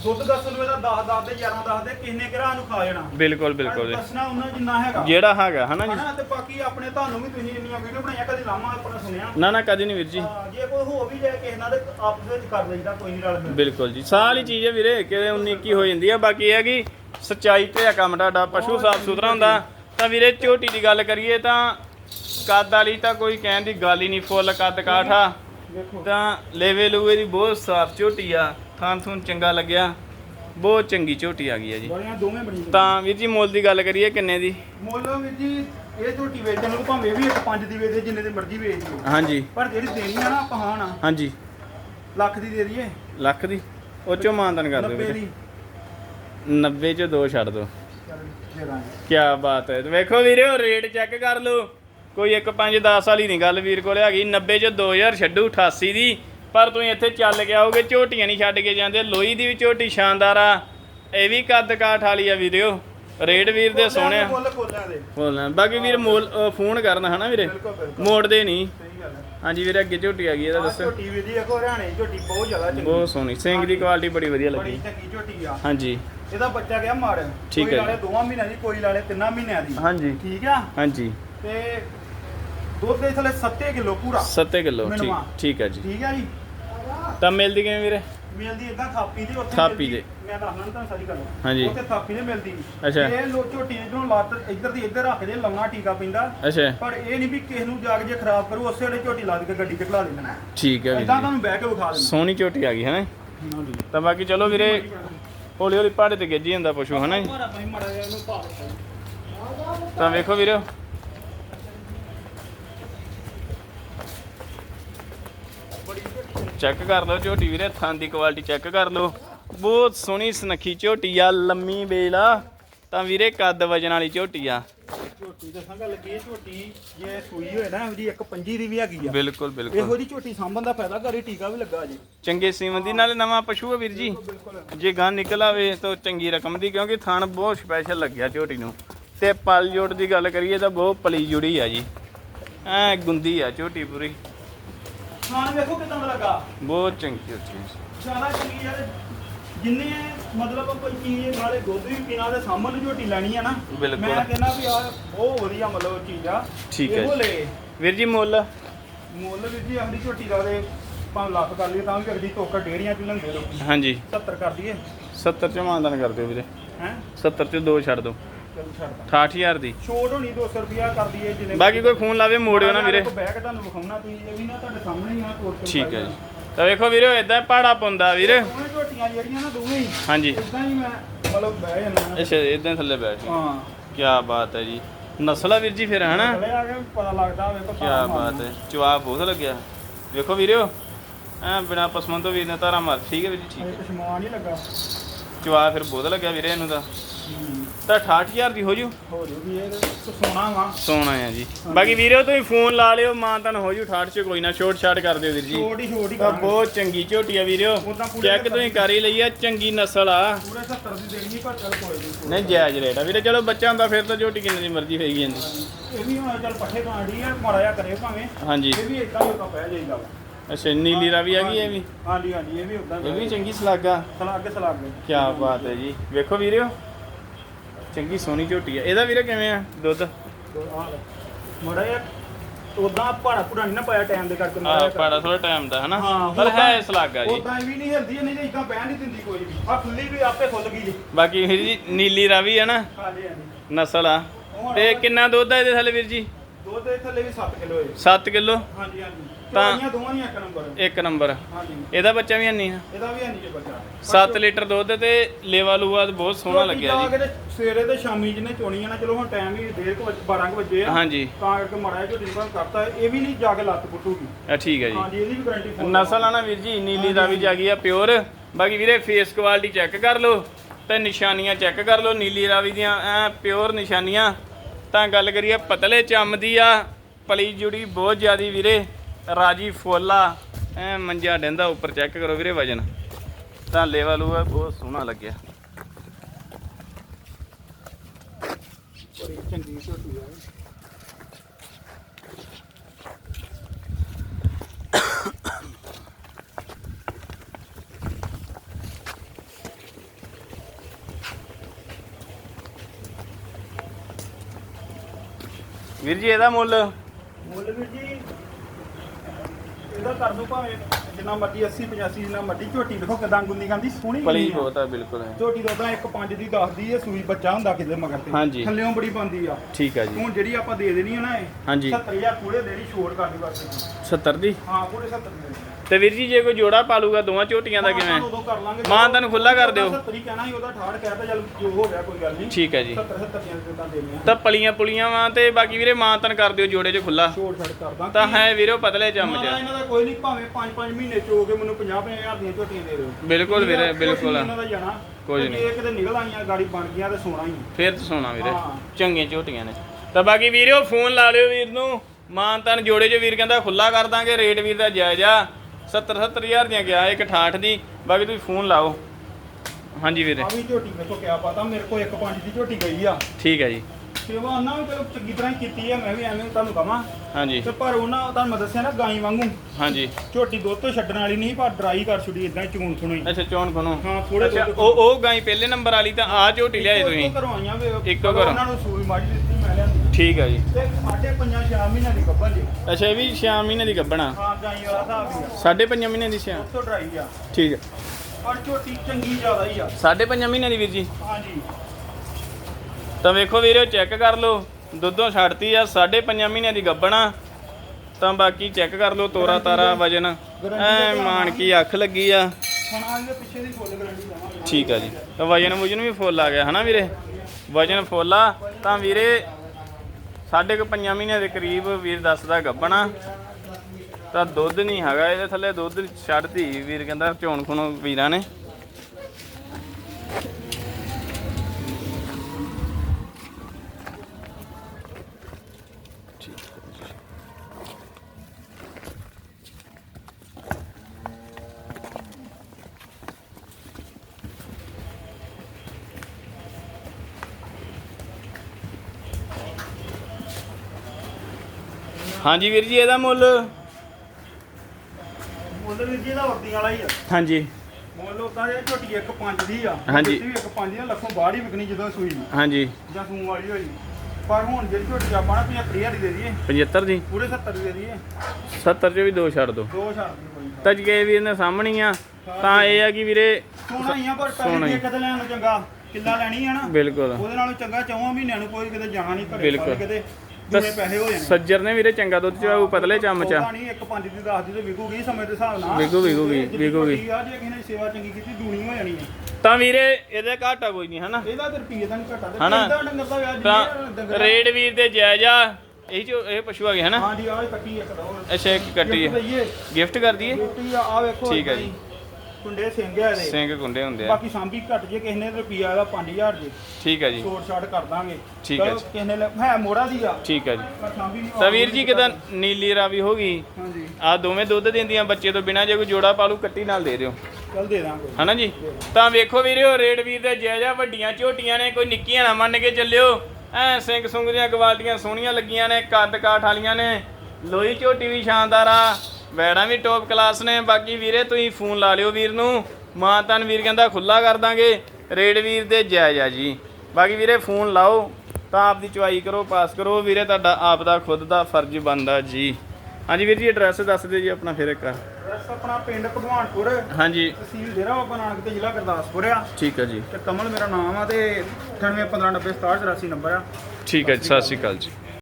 ਦੁੱਧ ਦੱਸਣ ਨੂੰ ਇਹਦਾ 10 10 ਦੇ 11 10 ਦੇ ਕਿਸੇ ਨੇ ਕਿਹੜਾ ਨੂੰ ਖਾ ਜਾਣਾ। ਬਿਲਕੁਲ ਬਿਲਕੁਲ ਜੀ। ਦੱਸਣਾ ਉਹਨਾਂ ਜਿੰਨਾ ਹੈਗਾ। ਜਿਹੜਾ ਹੈਗਾ ਹਨਾ ਜੀ? ਹਨਾ ਤੇ ਬਾਕੀ ਆਪਣੇ ਤੁਹਾਨੂੰ ਵੀ ਤੁਸੀਂ ਇੰਨੀਆਂ ਵੀਡੀਓ ਬਣਾਈਆਂ ਕਦੇ ਲਾਮਾ ਆਪਣਾ ਸੁਣਿਆ? ਨਾ ਨਾ ਕਦੀ ਨਹੀਂ ਵੀਰ ਜੀ। ਹਾਂ, ਜੇ ਕੋਈ ਹੋ ਵੀ ਜਾਏ ਕਿਸੇ ਨਾਲ ਤੇ ਆਪਸ ਵਿੱਚ ਕਰ ਲਈਦਾ ਕੋਈ ਨਹੀਂ ਰਲ ਮਿਲ। ਬਿਲਕੁਲ ਜੀ। ਸਾਲ ਹੀ ਚੀਜ਼ ਹੈ ਵੀਰੇ ਕਿਤੇ 19 ਕੀ ਹੋ ਜਾਂਦੀ ਆ ਬਾਕੀ ਇਹ ਹੈ ਕਿ ਸੱਚਾਈ ਤੇ ਆ ਕੰਮ ਤੁਹਾਡਾ ਪਸ਼ੂ ਸਾਫ਼ ਸੁਥਰਾ ਹੁੰਦਾ। ਤਾਂ ਵੀਰੇ ਝੋਟੀ ਦੀ ਗੱਲ ਕਰੀਏ ਤਾਂ ਕੱਦ ਵਾਲੀ ਤਾਂ ਕੋਈ ਕਹਿਣ ਦੀ ਗੱਲ ਹੀ ਨਹੀਂ ਫੁੱਲ ਕੱਦ ਕਾਠਾ। ਤਾਂ ਲੇਵੇ ਲੂਵੇ ਦੀ ਬਹੁਤ ਸਾਫ਼ ਝੋਟੀ ਆ ਥਾਂ ਥੂਨ ਚੰਗਾ ਲੱਗਿਆ ਬਹੁਤ ਚੰਗੀ ਝੋਟੀ ਆ ਗਈ ਆ ਜੀ। ਬੜੀਆਂ ਦੋਵੇਂ ਬਣੀ ਤਾਂ ਵੀਰ ਜੀ ਮੁੱਲ ਦੀ ਗੱਲ ਕਰੀਏ ਕਿੰਨੇ ਦੀ? ਮੁੱਲ ਵੀ ਜੀ ਇਹ ਝੋਟੀ ਵੇਚਣ ਨੂੰ ਭਾਵੇਂ ਵੀ ਇੱਕ ਪੰਜ ਦੀ ਵੇਚਦੇ ਜਿੰਨੇ ਦੀ ਮਰਜ਼ੀ ਵੇਚ ਦਿਓ। ਹਾਂਜੀ। ਪਰ ਜਿਹੜੀ ਦੇਣੀ ਆ ਨਾ ਆਪਾਂ ਹਾਂ ਨਾ। ਹਾਂਜੀ। ਲੱਖ ਦੀ ਦੇ ਦਈਏ। ਲੱਖ ਦੀ? ਉਹ ਚੋਂ ਮਾਨਦਨ ਕਰ ਦਿਓ 90 ਵੀਰੇ। ਦੀ। 90 ਚੋਂ ਦੋ ਛੱਡ ਦਿਓ। ਕੀ ਬਾਤ ਹੈ। ਵੇਖੋ ਵੀਰੇ ਉਹ ਰੇਟ ਚੈੱਕ ਕਰ ਲਓ। ਕੋਈ 1 5 10 ਵਾਲੀ ਨਹੀਂ ਗੱਲ ਵੀਰ ਕੋਲੇ ਹੈਗੀ। 90 ਚ 2000 ਛੱਡੂ 88 ਦੀ। ਪਰ ਤੁਸੀਂ ਇੱਥੇ ਚੱਲ ਕੇ ਆਓਗੇ ਝੋਟੀਆਂ ਨਹੀਂ ਛੱਡ ਕੇ ਜਾਂਦੇ। ਲੋਈ ਦੀ ਵੀ ਝੋਟੀ ਸ਼ਾਨਦਾਰ ਆ। ਇਹ ਵੀ ਕੱਦ ਕਾਠ ਵਾਲੀ ਆ ਵੀਡੀਓ ਰੇਟ ਵੀਰ ਦੇ ਸੋਹਣੇ ਆ। ਬਾਕੀ ਵੀਰ ਮੋਲ ਫੋਨ ਕਰਨਾ ਹਨਾ ਵੀਰੇ? ਮੋੜਦੇ ਨਹੀਂ। ਹਾਂਜੀ ਵੀਰੇ ਅੱਗੇ ਝੋਟੀ ਆ ਗਈ ਇਹਦਾ ਦੱਸੋ। ਝੋਟੀ ਵੀ ਦੀ ਦੇਖੋ ਹਰਿਆਣੇ ਝੋਟੀ ਬਹੁਤ ਜ਼ਿਆਦਾ ਚੰਗੀ। ਬਹੁਤ ਸੋਹਣੀ। ਸਿੰਘ ਦੀ ਕੁਆਲਿਟੀ ਬੜੀ ਵਧੀਆ ਬੜੀ ਲੱਗੀ। ਚੰਗੀ ਝੋਟੀ ਆ। ਹਾਂਜੀ। ਇਹਦਾ ਬੱਚਾ ਗਿਆ ਮਾਰ ਠੀਕ ਕੋਈ ਹੈ ਲਾਲੇ ਦੋਵਾਂ ਮਹੀਨਿਆਂ ਦੀ ਕੋਈ ਲਾਲੇ ਤਿੰਨਾਂ ਮਹੀਨਿਆਂ ਦੀ। ਹਾਂਜੀ। ਠੀਕ ਆ? ਹਾਂਜੀ। ਤੇ ਦੁੱਧ ਦੇ ਥਲੇ 7 ਕਿਲੋ ਪੂਰਾ। 7 ਕਿਲੋ ਠੀਕ। ਠੀਕ ਹੈ ਜੀ। ਠੀਕ ਆ ਜੀ? ਤਾਂ ਮਿਲਦੀ ਕਿਵੇਂ ਵੀਰੇ? ਮਿਲਦੀ ਇਦਾਂ ਥਾਪੀ ਦੀ ਉੱਥੇ ਥਾਪੀ ਮਿਲਦੀ। ਦੇ। ਮੈਂ ਦੱਸਣਾ ਤੁਹਾਨੂੰ ਸਾਰੀ ਗੱਲ। ਹਾਂਜੀ। ਉੱਥੇ ਥਾਪੀ ਦੇ ਮਿਲਦੀ। ਅੱਛਾ। ਇਹ ਲੋ ਝੋਟੀ ਜਿਹਨੂੰ ਲੱਤ ਇੱਧਰ ਦੀ ਇੱਧਰ ਰੱਖ ਦੇ ਲਾਉਣਾ ਟੀਕਾ ਪੈਂਦਾ। ਅੱਛਾ। ਪਰ ਇਹ ਨਹੀਂ ਵੀ ਕਿਸੇ ਨੂੰ ਜਾ ਕੇ ਜੇ ਖਰਾਬ ਕਰੂ ਉਸੇ ਵੇਲੇ ਝੋਟੀ ਲਾ ਕੇ ਗੱਡੀ 'ਚ ਖਲਾ ਦੇਣਾ। ਠੀਕ ਹੈ ਵੀਰ ਇਦਾਂ ਜੀ। ਤੁਹਾਨੂੰ ਬਹਿ ਕੇ ਵਿਖਾ ਦੇਣਾ। ਸੋਹਣੀ ਝੋਟੀ ਆ ਗਈ ਹੈ ਨਾ? ਹਾਂਜੀ। ਤਾਂ ਬਾਕੀ ਚਲੋ ਵੀਰੇ ਹੌਲੀ ਹੌਲੀ ਪਹਾੜੇ ਤੇ ਗਿੱਜੀ ਜਾਂਦਾ ਪਸ਼ੂ ਹੈ ਨਾ ਜੀ ਤਾਂ। ਵੇਖੋ ਵੀਰੇ। ਚੈੱਕ ਕਰ ਲਓ ਝੋਟੀ ਵੀਰੇ ਥਾਂ ਦੀ ਕੁਆਲਿਟੀ ਚੈੱਕ ਕਰ ਲਓ। ਬਹੁਤ ਸੋਹਣੀ ਸੁਨੱਖੀ ਝੋਟੀ ਆ ਲੰਮੀ ਬੇਲ ਆ। ਤਾਂ ਵੀਰੇ ਕੱਦ ਵਜਨ ਵਾਲੀ ਝੋਟੀ ਆ। ਝੋਟੀ ਦੱਸਾਂ ਗੱਲ ਕੀ ਹੈ ਝੋਟੀ ਜੇ ਸੂਈ ਹੋਏ ਨਾ ਇਹਦੀ ਇੱਕ ਪੰਜੀ ਦੀ ਵੀ ਹੈਗੀ ਆ। ਬਿਲਕੁਲ ਇਹੋ ਬਿਲਕੁਲ ਜੀ ਝੋਟੀ ਸਾਂਭਣ ਦਾ ਫਾਇਦਾ ਘਰੇ ਟੀਕਾ ਵੀ ਲੱਗਾ ਜੀ। ਚੰਗੇ ਸੀਮਨ ਦੀ ਨਾਲੇ ਨਵਾਂ ਪਸ਼ੂ ਆ ਵੀਰ ਜੀ। ਬਿਲਕੁਲ ਜੇ ਗਾਂ ਨਿਕਲ ਆਵੇ ਤਾਂ ਚੰਗੀ ਰਕਮ ਦੀ ਕਿਉਂਕਿ ਥਣ ਬਹੁਤ ਸਪੈਸ਼ਲ ਲੱਗਿਆ ਝੋਟੀ ਨੂੰ। ਤੇ ਪਲ ਜੋੜ ਦੀ ਗੱਲ ਕਰੀਏ ਤਾਂ ਬਹੁਤ ਪਲੀ ਜੁੜੀ ਆ ਜੀ। ਐ ਗੁੰਦੀ ਆ ਝੋਟੀ ਪੂਰੀ। ਖਾਣ ਵੇਖੋ ਕਿਦਾਂ ਦਾ ਲੱਗਾ। ਬਹੁਤ ਚੰਗੀ ਝੋਟੀ ਜ਼ਿਆਦਾ ਚੰਗੀ ਯਾਰ ਜਿੰਨੇ ਮਤਲਬ ਕੋਈ ਚੀਜ਼ ਨਾਲੇ ਦੁੱਧ ਵੀ ਪੀਣਾ ਤੇ ਨੂੰ ਝੋਟੀ ਲੈਣੀ ਆ ਨਾ ਬਿਲਕੁਲ। ਮੈਂ ਕਹਿੰਦਾ ਵੀ ਆ ਬਹੁਤ ਵਧੀਆ ਮਤਲਬ ਚੀਜ਼ ਆ। ਠੀਕ ਹੈ। ਇਹੋ ਜੀ। ਲੈ। ਵੀਰ ਜੀ ਮੁੱਲ? ਮੁੱਲ ਵੀ ਜੀ ਆਪਣੀ ਝੋਟੀ ਦਾ ਦੇ ਭਾਵੇਂ ਲੱਖ ਕਰ ਲਈਏ ਤਾਂ ਵੀ ਅਗਦੀ ਤੋਕਰ ਡੇੜੀਆਂ ਚ ਲੈਂਦੇ ਲੋਕੀ ਹਾਂਜੀ। 70 ਕਰ ਦਈਏ। 70 ਚ ਮਾਨਦਾਨ ਕਰ ਦਿਓ ਵੀਰੇ। ਹੈ? 70 ਚ ਦੋ ਛੱਡ ਦਿਓ। ਚਲ ਛੱਡਦਾ 68000 ਦੀ। ਛੋਟ ਹੋਣੀ 200 ਰੁਪਿਆ ਕਰ ਦਈਏ ਜਿੰਨੇ ਬਾਕੀ ਕੋਈ ਫੋਨ ਲਾਵੇ ਮੋੜਿਓ ਨਾ ਵੀਰੇ। ਬੈਗ ਤੁਹਾਨੂੰ ਵਿਖਾਉਣਾ ਤੁਸੀਂ ਇਹ ਵੀ ਨਾ ਤੁਹਾਡੇ ਸਾਹਮਣੇ ਹੀ ਆ ਤੋੜ ਕੇ ਠੀਕ ਹੈ ਜੀ। ਤਾਂ ਵੇਖੋ ਵੀਰੇ ਇਦਾਂ ਪਾੜਾ ਪਾਉਂਦਾ ਵੀਰ। ਦੋਵੇਂ ਝੋਟੀਆਂ ਜਿਹੜੀਆਂ ਨਾ ਦੋਵੇਂ ਹੀ। ਹਾਂਜੀ। ਇਦਾਂ ਹੀ ਮੈਂ ਮਤਲਬ ਬਹਿ ਜਾਣਾ ਅੱਛਾ ਇਦਾਂ ਥੱਲੇ ਬੈਠ ਹਾਂ। ਕੀ ਬਾਤ ਹੈ ਜੀ। ਨਸਲਾ ਵੀਰ ਜੀ ਫਿਰ ਹਨਾ? ਥੱਲੇ ਆ ਕੇ ਪਤਾ ਲੱਗਦਾ ਤਾਂ ਕੀ ਬਾਤ ਹੈ। ਜਵਾਬ ਬਹੁਤ ਲੱਗਿਆ। ਵੇਖੋ ਵੀਰਿਓ ਐ ਬਿਨਾ ਪਸਮਨ ਤੋਂ ਵੀਰ ਨੇ ਧਾਰਾ ਮਾਰ ਠੀਕ ਹੈ ਵੀਰ ਜੀ ਠੀਕ ਇੱਕ ਸਮਾਨ ਨਹੀਂ ਲੱਗਾ। ਜਵਾਬ ਫਿਰ ਬਹੁਤ ਲੱਗਿਆ ਵੀਰੇ ਇਹਨੂੰ ਤਾਂ। ਤਾਂ 68000 ਦੀ ਹੋ ਜੂ? ਹੋ ਜੋ ਵੀ ਇਹ ਤਾਂ ਸੋਨਾ ਵਾ। ਸੋਹਣਾ ਆ ਜੀ। ਬਾਕੀ ਵੀਰਿਓ ਤੁਸੀਂ ਫੋਨ ਲਾ ਲਿਓ ਮਾਂ ਤਾਂ ਹੋ ਜੂ 68 ਚ ਕੋਈ ਨਾ ਛੋਟ ਛਾਟ ਕਰ ਦਿਓ ਵੀਰ ਜੀ। ਛੋਟੀ ਛੋਟੀ ਤਾਂ ਬਹੁਤ ਚੰਗੀ ਝੋਟੀ ਆ ਉਦਾਂ ਪੂਰੇ ਚੈੱਕ ਤੁਸੀਂ ਕਰ ਹੀ ਲਈ ਆ ਚੰਗੀ ਨਸਲ ਆ। ਪੂਰੇ 70 ਦੀ ਦੇਣੀ ਪਰ ਚੱਲ ਕੋਈ ਨਹੀਂ ਨਹੀਂ ਜਾਇਜ਼ ਰੇਟ ਆ। ਵੀਰੇ ਚਲੋ ਬੱਚਾ ਹੁੰਦਾ ਫਿਰ ਤਾਂ ਝੋਟੀ ਕਿੰਨੇ ਦੀ ਮਰਜ਼ੀ ਹੋਏਗੀ ਜਾਂਦੀ। ਇਹ ਵੀ ਹੁਣ ਚੱਲ ਪੱਠੇ ਕਾਂਡੀ ਆ ਮਾੜਾ ਜਿਹਾ ਕਰੇ ਭਾਵੇਂ। ਹਾਂਜੀ। ਇਹ ਵੀ ਇਦਾਂ ਹੀ ਉਦਾਂ ਪੈ ਜਾਈਦਾ ਵਾ। ਅੱਛਾ ਨੀਲੀ ਰਾਵੀ ਆ ਗਈ ਇਹ ਵੀ? ਹਾਂਜੀ ਹਾਂਜੀ ਇਹ ਵੀ ਉਦਾਂ ਇਹ ਵੀ ਚੰਗੀ ਸਲਾਗਾ। ਸਲਾਗ ਸਲਾਗ। ਕੀ ਬਾਤ ਹੈ ਜੀ। ਵੇਖੋ ਵੀਰਿਓ ਚੰਗੀ ਸੋਹਣੀ ਝੋਟੀ ਆ। ਇਹਦਾ ਵੀਰੇ ਕਿਵੇਂ ਆ ਦੁੱਧ? ਮਾੜਾ ਜਿਹਾ ਉਦਾਂ ਭਾੜਾ ਭੂੜਾ ਨਹੀਂ ਨਾ ਪਾਇਆ ਟਾਈਮ ਦੇ ਕਰਕੇ ਆ ਪਾੜਾ ਥੋੜਾ ਟਾਈਮ ਦਾ ਹਨਾ? ਹਾਂ ਪਰ ਹੈ ਸਲਾਗਾ ਜੀ। ਉਦਾਂ ਵੀ ਨਹੀਂ ਹਿਲਦੀ ਨਹੀਂ ਇਦਾਂ ਬਹਿ ਨਹੀਂ ਦਿੰਦੀ ਕੋਈ ਵੀ। ਆ ਖੁੱਲੀ ਵੀ ਆਪੇ ਖੁੱਲ ਗਈ ਜੀ। ਬਾਕੀ ਵੀਰ ਜੀ ਨੀਲੀ ਰਾਵੀ ਆ ਨਾ? ਹਾਂਜੀ ਹਾਂਜੀ। ਨਸਲ ਆ। ਤੇ ਕਿੰਨਾ ਦੁੱਧ ਆ ਇਹਦੇ ਥੱਲੇ ਵੀਰ ਜੀ? ਦੁੱਧ ਦੇ ਥੱਲੇ ਵੀ 7 ਕਿਲੋ ਹੈ। 7 ਕਿਲੋ? ਹਾਂਜੀ ਹਾਂਜੀ। ਤਾਂ- ਦੋਵਾਂ ਦੀਆਂ ਇੱਕ ਨੰਬਰ। ਇੱਕ ਨੰਬਰ। ਹਾਂਜੀ। ਇਹਦਾ ਬੱਚਾ ਵੀ ਨਹੀਂ? ਆ ਇਹਦਾ ਵੀ ਹੈ ਨਹੀਂ ਜੇ ਬੱਚਾ। 7 ਲੀਟਰ ਦੁੱਧ ਤੇ ਲੇਵਾ ਲੂਆ ਬਹੁਤ ਸੋਹਣਾ ਲੱਗਿਆ ਜੀ। ਸਵੇਰੇ ਤੇ ਸ਼ਾਮੀ ਜਿਹਨੇ ਚੋਣੀਆਂ ਨਾ ਚਲੋ ਹੁਣ ਟਾਈਮ ਵੀ ਡੇਢ ਕੁ ਵਜੇ 12 ਕੁ ਵਜੇ ਆ। ਹਾਂਜੀ। ਤਾਂ ਕਰਕੇ ਮੜਾ ਝੋਟੀ ਨੂੰ ਕਰਤਾ ਇਹ ਵੀ ਨਹੀਂ ਜਾ ਕੇ ਲੱਤ ਪੁੱਟੂਗੀ। ਆ ਠੀਕ ਹੈ ਜੀ। ਹਾਂਜੀ ਇਹਦੀ ਵੀ ਗਾਰੰਟੀ ਨਸਲ ਆ ਨਾ ਵੀਰ ਜੀ ਨੀਲੀ ਦਾ ਵੀ ਜਾਗੀ ਆ ਪਿਓਰ। ਬਾਕੀ ਵੀਰੇ ਫੇਸ ਕੁਆਲਿਟੀ ਚੈੱਕ ਕਰ ਲਓ ਤੇ ਨਿਸ਼ਾਨੀਆਂ ਚੈੱਕ ਕਰ ਲਓ। ਨੀਲੀ ਰਾਵੀ ਦੀਆਂ ਐ ਪਿਓਰ ਨਿਸ਼ਾਨੀਆਂ। ਤਾਂ ਗੱਲ ਕਰੀਏ ਪਤਲੇ ਚੰਮ ਦੀ ਆ। ਪਲੀ ਜੁੜੀ ਬਹੁਤ ਜ਼ਿਆਦੀ ਵੀਰੇ। ਰਾਜੀ ਫੁੱਲਾ, ਐ ਮੰਜਾ ਡੈਂਦਾ ਉੱਪਰ ਚੈੱਕ ਕਰੋ ਵੀਰੇ ਵਜਨ। ਤਾਂ ਲੇਵਲ ਉਹ ਬਹੁਤ ਸੋਹਣਾ ਲੱਗਿਆ। ਬੜੀ ਚੰਗੀ ਝੋਟੀ ਆ ਵੀਰ ਜੀ, ਇਹਦਾ ਮੁੱਲ? ਮੁੱਲ ਵੀਰ ਜੀ ਇਹਦਾ ਕਰ ਦੋ ਭਾਵੇਂ ਜਿੰਨਾ ਮਰਜ਼ੀ 80 85 ਜਿੰਨਾ ਮਰਜ਼ੀ ਝੋਟੀ ਦੇਖੋ ਕਿਦਾਂ ਗੁੰਦੀ ਗਾਂਦੀ ਸੋਹਣੀ ਪਲੀ ਕਿੰਨੀ ਆ। ਬਹੁਤ ਆ ਬਿਲਕੁਲ ਹੈ। ਝੋਟੀ ਦਾ ਤਾਂ ਇੱਕ ਪੰਜ ਦੀ ਦੱਸਦੀ ਹੈ ਸੂਈ ਬੱਚਾ ਹੁੰਦਾ ਕਿਤੇ ਮਗਰ ਤੇ। ਹਾਂਜੀ। ਥੱਲਿਓਂ ਬੜੀ ਬੰਦੀ ਆ। ਠੀਕ ਆ ਜੀ। ਹੁਣ ਜਿਹੜੀ ਆਪਾਂ ਦੇ ਦੇਣੀ ਹੈ ਨਾ ਇਹ ਹਾਂਜੀ। 70000 ਪੂਰੇ ਦੇਣੀ ਛੋੜ ਕਰਨੀ ਬਸ 70 ਦੀ? ਹਾਂ ਪੂਰੇ 70 ਦੇ ਦੇਣੀ ਤੇ ਵੀਰ ਜੀ ਜੇ ਕੋਈ ਜੋੜਾ ਪਾਲੂਗਾ ਦੋਵਾਂ ਝੋਟੀਆਂ ਦਾ ਕਿਵੇਂ? ਉਦੋਂ ਕਰ ਲਾਂਗੇ। ਮਾਂ ਤੁਹਾਨੂੰ ਖੁੱਲਾ ਕਰ ਦਿਓ। 70 ਹੀ ਕਹਿਣਾ ਸੀ ਉਹਦਾ ਠਾੜ ਕਹਿਤਾ ਚੱਲ ਜੋ ਹੋ ਗਿਆ ਕੋਈ ਗੱਲ ਨਹੀਂ। ਠੀਕ ਹੈ ਜੀ। 70 70 ਦੀਆਂ ਦੇ ਤਾਂ ਦੇਣੀਆਂ ਤਾਂ ਪਲੀਆਂ ਪੁਲੀਆਂ ਵਾਂ ਤੇ ਬਾਕੀ ਵੀਰੇ ਮਾਂ ਤਨ ਕਰ ਦਿਓ ਜੋੜੇ 'ਚ ਖੁੱਲਾ ਛੋੜ ਛੜ ਕਰਦਾ ਤਾਂ ਹੈ ਵੀਰੋ ਪਤਲੇ ਚੰਮ ਮਾਂ ਦਾ 'ਚ ਇਹਨਾਂ ਦਾ ਕੋਈ ਨਹੀਂ ਭਾਵੇਂ 5-5 ਮਹੀਨੇ ਚੋ ਕੇ ਮੈਨੂੰ 50-50000 ਦੀਆਂ ਝੋਟੀਆਂ ਦੇ ਦਿਓ। ਬਿਲਕੁਲ ਵੀਰੇ ਬਿਲਕੁਲ। ਨੀ ਇਹਨਾਂ ਦਾ ਜਾਣਾ। ਕੁਝ ਤੇ ਨੀ। ਜੇ ਕਿਤੇ ਨਿਕਲ ਆਈਆਂ ਗਾੜੀ ਬਣ ਗਈਆਂ ਤੇ ਸੋਣਾ ਹੀ। ਫੇਰ ਤਾਂ ਸੋਣਾ ਵੀਰੇ। ਚੰਗੀਆਂ ਝੋਟੀਆਂ ਨੇ। ਤਾਂ ਬਾਕੀ ਵੀਰਿਓ ਫੋਨ ਲਾ ਲਿਓ ਵੀਰ ਨੂੰ। ਮਾਂ ਤਨ ਜੋੜੇ 'ਚ ਵੀਰ ਕਹਿੰਦਾ ਖੁੱਲਾ ਕਰ ਦਾਂਗੇ ਰੇਟ ਵੀਰ ਦਾ ਜਾਇਜ਼ ਆ। 70 70000 ਦੀਆਂ ਗਿਆ ਇੱਕ 68 ਦੀ ਬਾਕੀ ਤੁਸੀਂ ਫੋਨ ਲਾਓ। ਹਾਂਜੀ ਵੀਰੇ। ਆ ਵੀ ਝੋਟੀ ਵੇਖੋ ਕਿਆ ਪਤਾ ਮੇਰੇ ਕੋਲ ਇੱਕ ਪੰਜ ਦੀ ਝੋਟੀ ਗਈ ਆ। ਠੀਕ ਹੈ ਜੀ। ਸੇਵਾ ਉਹਨਾਂ ਵੀ ਚਲੋ ਚੰਗੀ ਤਰ੍ਹਾਂ ਹੀ ਕੀਤੀ ਆ ਮੈਂ ਵੀ ਐਵੇਂ ਤੁਹਾਨੂੰ ਕਹਾਂ। ਹਾਂਜੀ। ਤੇ ਪਰ ਉਹਨਾਂ ਤੁਹਾਨੂੰ ਮੈਂ ਦੱਸਿਆ ਨਾ ਗਾਈ ਵਾਂਗੂ। ਹਾਂਜੀ। ਝੋਟੀ ਦੁੱਧ ਤੋਂ ਛੱਡਣ ਵਾਲੀ ਨਹੀਂ ਪਰ ਡਰਾਈ ਕਰ ਛੁੜੀ ਇਦਾਂ ਚੂਨ ਸੁਣੀ। ਅੱਛਾ ਚੋਣ ਖਣੋ ਹਾਂ ਥੋੜੇ ਉਹ ਉਹ ਗਾਈ ਪਹਿਲੇ ਨੰਬਰ ਵਾਲੀ ਤਾਂ ਆ ਝੋਟੀ ਲਿਆਏ ਤੁਸੀਂ। ਘਰੋਂ ਆਈਆਂ ਵੇ ਇੱਕੋ ਘਰੋਂ। ਉਹਨਾਂ ਨੂੰ ਸੂਈ ਮਾੜੀ ਠੀਕ ਹੈ ਜੀ। ਤੇ ਸਾਡੇ ਪੰਜਾਂ ਛੇ ਮਹੀਨਿਆਂ ਦੀ ਕੱਪਲ ਜੀ। ਅੱਛਾ ਇਹ ਵੀ 6 ਮਹੀਨੇ ਦੀ ਗੱਬਣਾ ਹਾਂ ਗਾਈ ਵਾਲਾ ਹਿਸਾਬ ਹੀ ਆ। ਸਾਢੇ ਪੰਜ ਮਹੀਨੇ ਦੀ ਛਿਆ? ਉਸ ਤੋਂ ਡਰਾਈ ਆ। ਠੀਕ ਹੈ ਪਰ ਝੋਟੀ ਚੰਗੀ ਜ਼ਿਆਦਾ ਹੀ ਆ। ਸਾਢੇ ਪੰਜ ਮਹੀਨੇ ਦੀ ਵੀਰ ਜੀ? ਹਾਂਜੀ। ਤਾਂ ਵੇਖੋ ਵੀਰੋ ਚੈੱਕ ਕਰ ਲਓ। ਦੁੱਧੋਂ ਛੱਡਤੀ ਆ ਸਾਢੇ ਪੰਜਾਂ ਮਹੀਨਿਆਂ ਦੀ ਗੱਬਣਾ ਤਾਂ ਬਾਕੀ ਚੈੱਕ ਕਰ ਲਓ ਤੋਰਾ ਤਾਰਾ ਵਜਨ। ਐ ਮਾਨ ਕੀ ਅੱਖ ਲੱਗੀ ਆ। ਹੁਣ ਆ ਇਹਦੇ ਪਿੱਛੇ ਦੀ ਫੁੱਲ ਗਰੰਟੀ ਦਵਾਂਗੇ। ਠੀਕ ਆ ਜੀ। ਤਾਂ ਵਜਨ ਵਜਨ ਵੀ ਫੁੱਲ ਆ ਗਿਆ ਹਨਾ ਵੀਰੇ? ਵਜਨ ਫੁੱਲ ਆ। ਤਾਂ ਵੀਰੇ ਸਾਢੇ ਕੁ ਪੰਜਾਂ ਮਹੀਨਿਆਂ ਦੇ ਕਰੀਬ ਵੀਰ ਦੱਸਦਾ ਗੱਬਣਾ। ਤਾਂ ਦੁੱਧ ਨਹੀਂ ਹੈਗਾ, ਇਹਦੇ ਥੱਲੇ ਦੁੱਧ ਛੱਡਤੀ, ਵੀਰ ਕਹਿੰਦਾ ਚੋਣ ਖੁਣੋ ਵੀਰਾਂ ਨੇ। ਹਾਂਜੀ ਵੀਰ ਜੀ ਇਹਦਾ ਮੁੱਲ? ਮੁੱਲ ਵੀਰ ਜੀ ਇਹਦਾ ਵਰਦੀਆਂ ਵਾਲਾ ਹੀ ਆ। ਹਾਂਜੀ। ਮੁੱਲ ਉਦਾਂ ਇਹ ਝੋਟੀ ਇੱਕ ਪੰਜ ਦੀ ਆ। ਹਾਂਜੀ। ਝੋਟੀ ਵੀ ਇੱਕ ਪੰਜ ਦੀ ਆ, ਲੱਖੋਂ ਬਾਹਰ ਹੀ ਵਿਕਣੀ ਜਦੋਂ ਸੂਈ ਹਾਂਜੀ। ਜਾਂ ਸੂਣ ਵਾਲੀ ਹੋਈ। ਪਰ ਹੁਣ ਜਿਹੜੀ ਝੋਟੀ ਆਪਾਂ ਨਾ 50 ਦੀ ਦੇ ਦਈਏ। 75 ਦੀ? ਪੂਰੇ 70 ਦੀ ਦੇ ਦਈਏ। 70 ਚ ਵੀ ਦੋ ਛੱਡ ਦੋ। ਦੋ ਛੱਡ ਦੀ ਕੋਈ ਤਾਂ ਜੇ ਵੀਰ ਨੇ ਸਾਹਮਣੀ ਆ ਤਾਂ ਇਹ ਆ ਕਿ ਵੀਰੇ ਸੋਨਾ ਹੀ ਆ ਪਰ ਸੋਨਾ ਪਹਿਲੇ ਹੀ। ਜੇ ਕਦੇ ਲੈਣ ਨੂੰ ਚੰਗਾ ਕਿੱਲਾ ਲੈਣੀ ਆ ਨਾ। ਬਿਲਕੁਲ। ਉਹਦੇ ਨਾਲੋਂ ਚੰਗਾ ਚੌਵਾਂ ਮਹੀਨਿਆਂ ਨੂੰ ਕੋਈ ਕਿਤੇ ਜਾਣਾ ਨਹੀਂ ਘਰੇ ਬਿਲਕੁਲ। ਸਾਰੇ ਕਿਤੇ ਦੂਰੇ ਪੈਸੇ ਹੋ ਜਾਣੇ? ਸੱਜਰ ਨੇ ਵੀਰੇ ਚੰਗਾ ਦੁੱਧ ਚਵਾਉ ਪਤਲੇ ਚਮਚਾ ਨਹੀਂ ਇੱਕ ਪੰਜ ਦੀ ਦੱਸ ਦੀ ਤੇ ਵਿਕੂਗੀ ਸਮੇਂ ਦੇ ਹਿਸਾਬ ਨਾਲ। ਵਿਕੂ- ਵਿਕੂਗੀ, ਵਿਕੂਗੀ। ਆ ਜੇ ਕਿਸੇ ਨੇ ਸੇਵਾ ਚੰਗੀ ਕੀਤੀ ਦੂਣੀ ਹੋ ਜਾਣੀ ਹੈ ਤਾਂ ਵੀਰੇ ਇਹਦੇ ਘਾਟਾ ਕੋਈ ਨਹੀਂ ਹਨਾ? ਇਹਦਾ ਤੇ ਰੁਪਈਏ ਦਾ ਨਹੀਂ ਘਟਾ ਤੇ? ਕਿੰਦਾ ਡੰਗਰ ਦਾ ਵਿਆਜ ਰੇਡ ਵੀਰ ਦੇ ਜਾਇਜ਼ ਆ। ਇਹ ਜੋ ਇਹ ਪਸ਼ੂ ਆ ਗਏ ਹਨਾ ਹਾਂ ਜੀ ਆਹ ਕੱਟੀ ਇੱਕ ਦੋ। ਅੱਛਾ ਇੱਕ ਕੱਟੀ ਹੈ ਗਿਫਟ ਕਰ ਦਈਏ? ਆ ਆ ਵੇਖੋ ਠੀਕ ਹੈ ਜੀ। ਕੁੰਡੇ ਸਿੰਘ ਆ ਇਹਦੇ। ਸਿੰਘ ਕੁੰਡੇ ਹੁੰਦੇ ਆ। ਬਾਕੀ ਸਾਂਭੀ ਘਟ ਜੇ ਕਿਸੇ ਨੇ ਰੁਪਈਆ ਇਹਦਾ 5000 ਜੇ। ਠੀਕ ਹੈ ਜੀ। ਛੋਟ ਛਾਟ ਕਰ ਦਾਂਗੇ। ਠੀਕ ਹੈ ਚਲੋ ਜੀ। ਕਿਸੇ ਨੇ ਲੈ- ਹੈ ਮੋੜਾ ਦੀ ਆ। ਠੀਕ ਹੈ ਜੀ। ਪਰ ਸਾਂਭੀ ਨਹੀਂ ਤਾਂ ਵੀਰ ਜੀ ਕਿਦਾਂ ਨੀਲੀ ਰਾਵੀ ਹੋ ਗਈ? ਹਾਂਜੀ। ਆ ਦੋਵੇਂ ਦੁੱਧ ਦਿੰਦੀਆਂ ਬੱਚੇ ਤੋਂ ਬਿਨਾ ਜੇ ਕੋਈ ਜੋੜਾ ਪਾਲੂ ਕੱਟੀ ਨਾਲ ਦੇ ਦਿਓ। ਚੱਲ ਦੇ ਦਾਂਗੇ। ਹਨਾ ਜੀ? ਤਾਂ ਵੇਖੋ ਵੀਰਿਓ ਰੇਡ ਵੀਰ ਦੇ ਜਾਇਜ਼ਾ ਵੱਡੀਆਂ ਝੋਟੀਆਂ ਨੇ ਕੋਈ ਨਿੱਕੀਆਂ ਨਾ ਮੰਨ ਕੇ ਚੱਲਿਓ। ਐ ਸਿੰਘ ਸੁੰਗ ਦੀਆਂ ਗਵਾਲਦੀਆਂ ਸੋਹਣੀਆਂ ਲੱਗੀਆਂ ਨੇ ਕੱਦ ਕਾਠ ਵਾਲੀਆਂ ਨੇ। ਲੋਈ ਝੋਟੀ ਵੀ ਸ਼ਾਨਦਾਰ ਆ। ਵੈੜਾਂ ਵੀ ਟੌਪ ਕਲਾਸ ਨੇ ਬਾਕੀ ਵੀਰੇ ਤੁਸੀਂ ਫੋਨ ਲਾ ਲਿਓ ਵੀਰ ਨੂੰ। ਮਾਂ ਤਨ ਵੀਰ ਕਹਿੰਦਾ ਖੁੱਲਾ ਕਰ ਦਾਂਗੇ। ਰੇਡ ਵੀਰ ਦੇ ਜਾਇਜ਼ਾ ਜੀ। ਬਾਕੀ ਵੀਰੇ ਫੋਨ ਲਾਓ ਤਾਂ ਆਪਦੀ ਚੁਆਈ ਕਰੋ ਪਾਸ ਕਰੋ। ਵੀਰੇ ਤੁਹਾਡਾ ਆਪ ਦਾ ਖੁਦ ਦਾ ਫਰਜ਼ ਬਣਦਾ ਜੀ। ਹਾਂਜੀ ਵੀਰ ਜੀ ਐਡਰੈਸ ਦੱਸ ਦਿਓ ਜੀ ਆਪਣਾ ਫਿਰ ਇੱਕ ਐਡਰੈਸ ਆਪਣਾ ਪਿੰਡ ਭਗਵਾਨਪੁਰ। ਹਾਂਜੀ। ਤਹਿਸੀਲ ਡੇਰਾ ਬਾਬਾ ਨਾਨਕ ਤੇ ਜ਼ਿਲ੍ਹਾ ਗੁਰਦਾਸਪੁਰ ਆ। ਠੀਕ ਹੈ ਜੀ। ਤੇ ਕਮਲ ਮੇਰਾ ਨਾਮ ਆ ਤੇ 9815906784 ਨੰਬਰ ਆ। ਠੀਕ ਹੈ ਜੀ ਸਤਿ ਸ਼੍ਰੀ ਅਕਾਲ ਜੀ।